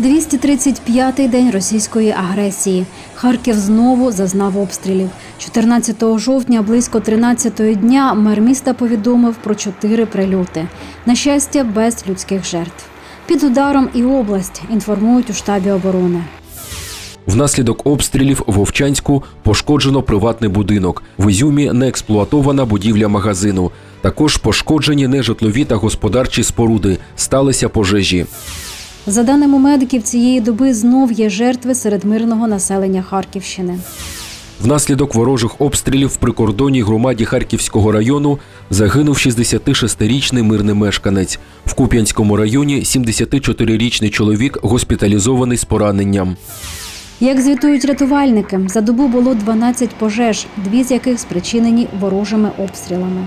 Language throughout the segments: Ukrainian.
235-й день російської агресії. Харків знову зазнав обстрілів. 14 жовтня близько 13-ї дня мер міста повідомив про чотири прильоти. На щастя, без людських жертв. Під ударом і область інформують у штабі оборони. Внаслідок обстрілів в Овчанську пошкоджено приватний будинок. В Ізюмі не експлуатована будівля магазину. Також пошкоджені нежитлові та господарчі споруди. Сталися пожежі. За даними медиків, цієї доби знов є жертви серед мирного населення Харківщини. Внаслідок ворожих обстрілів в прикордонній громаді Харківського району загинув 66-річний мирний мешканець. В Куп'янському районі 74-річний чоловік госпіталізований з пораненням. Як звітують рятувальники, за добу було 12 пожеж, дві з яких спричинені ворожими обстрілами.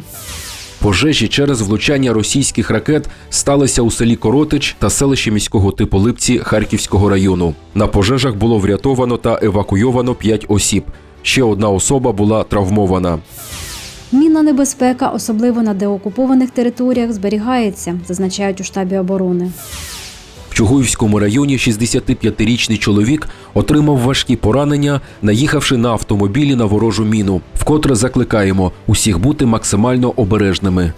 Пожежі через влучання російських ракет сталися у селі Коротич та селищі міського типу Липці Харківського району. На пожежах було врятовано та евакуйовано 5 осіб. Ще одна особа була травмована. Мінна небезпека, особливо на деокупованих територіях, зберігається, зазначають у штабі оборони. Чугуївському районі 65-річний чоловік отримав важкі поранення, наїхавши на автомобілі на ворожу міну. Вкотре закликаємо усіх бути максимально обережними.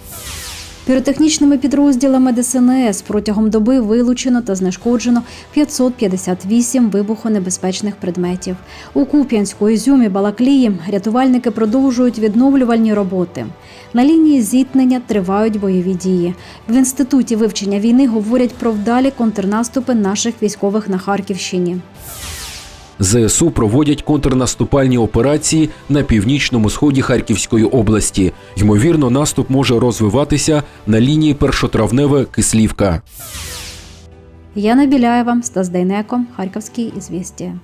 Піротехнічними підрозділами ДСНС протягом доби вилучено та знешкоджено 558 вибухонебезпечних предметів. У Куп'янську, Ізюмі, Балаклії рятувальники продовжують відновлювальні роботи. На лінії зіткнення тривають бойові дії. В інституті вивчення війни говорять про вдалі контрнаступи наших військових на Харківщині. ЗСУ проводять контрнаступальні операції на північному сході Харківської області. Ймовірно, наступ може розвиватися на лінії першотравневе Кислівка. Яна Біляєва, Стас Дейнеко, Харківські ізвістія.